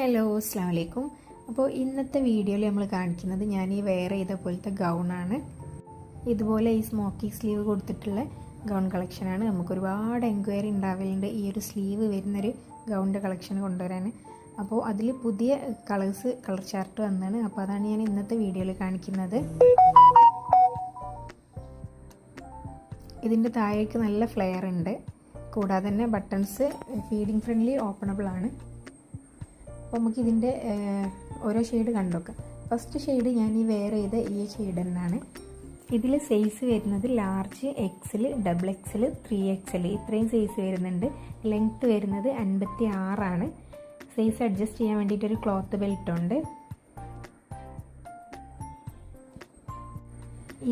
Hello അസ്സാം വലൈക്കും അപ്പോൾ ഇന്നത്തെ വീഡിയോയിൽ നമ്മൾ കാണിക്കുന്നത് ഞാൻ ഈ വെയർ ചെയ്ത പോലത്തെ ഗൗണാണ് ഇതുപോലെ ഈ സ്മോക്കി സ്ലീവ് കൊടുത്തിട്ടുള്ള ഗൗൺ കളക്ഷനാണ് നമുക്ക് ഒരുപാട് എൻക്വയറി ഉണ്ടാവലുണ്ട്. ഈ ഒരു സ്ലീവ് വരുന്നൊരു ഗൗണിന്റെ കളക്ഷൻ കൊണ്ടുവരാൻ. അപ്പോൾ അതിൽ പുതിയ കളേഴ്സ് കളർ ചാർട്ട് വന്നാണ്. അപ്പോൾ അതാണ് ഞാൻ ഇന്നത്തെ വീഡിയോയിൽ കാണിക്കുന്നത്. ഇതിന്റെ താഴേക്ക് നല്ല ഫ്ലെയർ ഉണ്ട്. കൂടാതെ തന്നെ ബട്ടൺസ് ഫീഡിങ് ഫ്രണ്ട്ലി ഓപ്പണബിൾ ആണ്. അപ്പോൾ നമുക്ക് ഇതിന്റെ ഓരോ ഷെയ്ഡ് കണ്ടുനോക്കാം ഫസ്റ്റ് ഷെയ്ഡ് ഞാൻ ഈ വെയർ ചെയ്ത ഈ ഷെയ്ഡ് തന്നെയാണ് ഇതിൽ സൈസ് വരുന്നത് ലാർജ് എക്സിൽ ഡബിൾ എക്സിൽ ത്രീ എക്സിൽ ഇത്രയും സൈസ് വരുന്നുണ്ട്. ലെങ്ത്ത് വരുന്നത് അൻപത്തി ആറാണ് സൈസ് അഡ്ജസ്റ്റ് ചെയ്യാൻ വേണ്ടിയിട്ടൊരു ക്ലോത്ത് ബെൽറ്റ് ഉണ്ട്.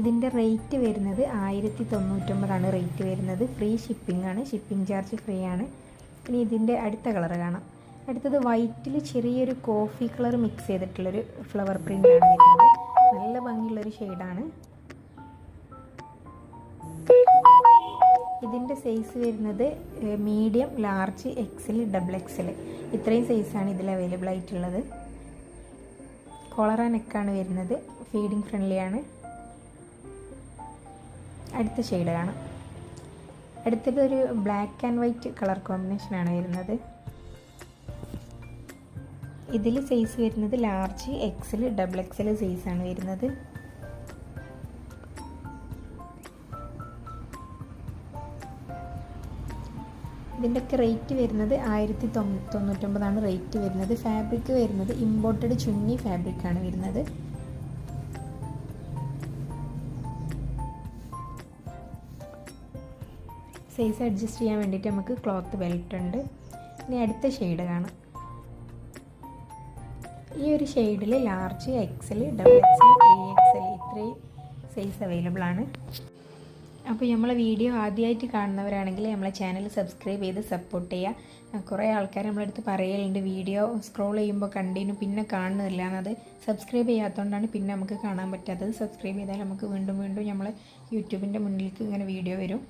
ഇതിന്റെ റേറ്റ് വരുന്നത് ആയിരത്തി തൊണ്ണൂറ്റൊമ്പതാണ് റേറ്റ് വരുന്നത്. ഫ്രീ ഷിപ്പിംഗ് ആണ്. ഷിപ്പിംഗ് ചാർജ് ഫ്രീ ആണ്. ഇനി ഇതിന്റെ അടുത്ത കളർ കാണാം. അടുത്തത് വൈറ്റിൽ ചെറിയൊരു കോഫി കളർ മിക്സ് ചെയ്തിട്ടുള്ളൊരു ഫ്ലവർ പ്രിന്റ് ആണ് വരുന്നത്. നല്ല ഭംഗിയുള്ളൊരു ഷെയ്ഡാണ് ഇതിന്റെ സൈസ് വരുന്നത് മീഡിയം ലാർജ് എക്സിൽ ഡബിൾ എക്സിൽ ഇത്രയും സൈസാണ് ഇതിൽ അവൈലബിൾ ആയിട്ടുള്ളത്. കോളറ നെക്കാണ് വരുന്നത്. ഫീഡിങ് ഫ്രണ്ട്ലിയാണ് അടുത്ത ഷെയ്ഡ് കാണാം. അടുത്തത് ഒരു ബ്ലാക്ക് ആൻഡ് വൈറ്റ് കളർ കോമ്പിനേഷനാണ് വരുന്നത്. ഇതിൽ സൈസ് വരുന്നത് ലാർജ് എക്സൽ ഡബിൾ എക്സൽ ആണ് വരുന്നത്. ഇതിന്റെയൊക്കെ റേറ്റ് വരുന്നത് ആയിരത്തി തൊണ്ണൂറ്റൊമ്പതാണ് റേറ്റ് വരുന്നത്. ഫാബ്രിക് വരുന്നത് ഇമ്പോർട്ടഡ് ചുന്നി ഫാബ്രിക്കാണ് വരുന്നത്. സൈസ് അഡ്ജസ്റ്റ് ചെയ്യാൻ വേണ്ടിയിട്ട് നമുക്ക് ക്ലോത്ത് ബെൽറ്റ് ഉണ്ട്. ഇനി അടുത്ത ഷെയ്ഡ് കാണാം. ഈ ഒരു ഷെയ്ഡിൽ large XL double XL three XL ഇത്രയും സൈസ് അവൈലബിൾ ആണ്. അപ്പോൾ നമ്മളെ വീഡിയോ ആദ്യമായിട്ട് കാണുന്നവരാണെങ്കിൽ നമ്മളെ ചാനൽ സബ്സ്ക്രൈബ് ചെയ്ത് സപ്പോർട്ട് ചെയ്യുക കുറേ ആൾക്കാർ നമ്മളടുത്ത് പറയലുണ്ട് വീഡിയോ സ്ക്രോൾ ചെയ്യുമ്പോൾ കണ്ടിന്യൂ പിന്നെ കാണുന്നില്ല എന്നത് സബ്സ്ക്രൈബ് ചെയ്യാത്തതുകൊണ്ടാണ് പിന്നെ നമുക്ക് കാണാൻ പറ്റാത്തത്. സബ്സ്ക്രൈബ് ചെയ്താൽ നമുക്ക് വീണ്ടും വീണ്ടും നമ്മൾ യൂട്യൂബിന്റെ മുന്നിലേക്ക് ഇങ്ങനെ വീഡിയോ വരും.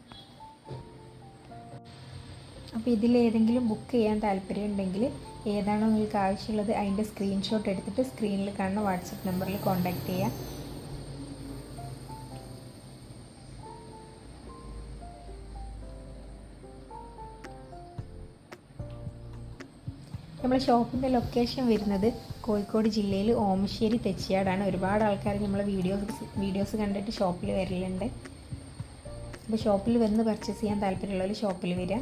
അപ്പോൾ ഇതിലേതെങ്കിലും ബുക്ക് ചെയ്യാൻ താല്പര്യം ഉണ്ടെങ്കിൽ ഏതാണോ നിങ്ങൾക്ക് ആവശ്യമുള്ളത് അതിന്റെ സ്ക്രീൻഷോട്ട് എടുത്തിട്ട് സ്ക്രീനിൽ കാണുന്ന വാട്സപ്പ് നമ്പറിൽ കോൺടാക്റ്റ് ചെയ്യാം. നമ്മളെ ഷോപ്പിന്റെ ലൊക്കേഷൻ വരുന്നത് കോഴിക്കോട് ജില്ലയിൽ ഓമശ്ശേരി തെച്ചിയാടാണ്. ഒരുപാട് ആൾക്കാർ നമ്മളെ വീഡിയോസ് വീഡിയോസ് കണ്ടിട്ട് ഷോപ്പിൽ വരലുണ്ട്. അപ്പോൾ ഷോപ്പിൽ വന്ന് പർച്ചേസ് ചെയ്യാൻ താല്പര്യമുള്ളവർ ഷോപ്പിൽ വരിക.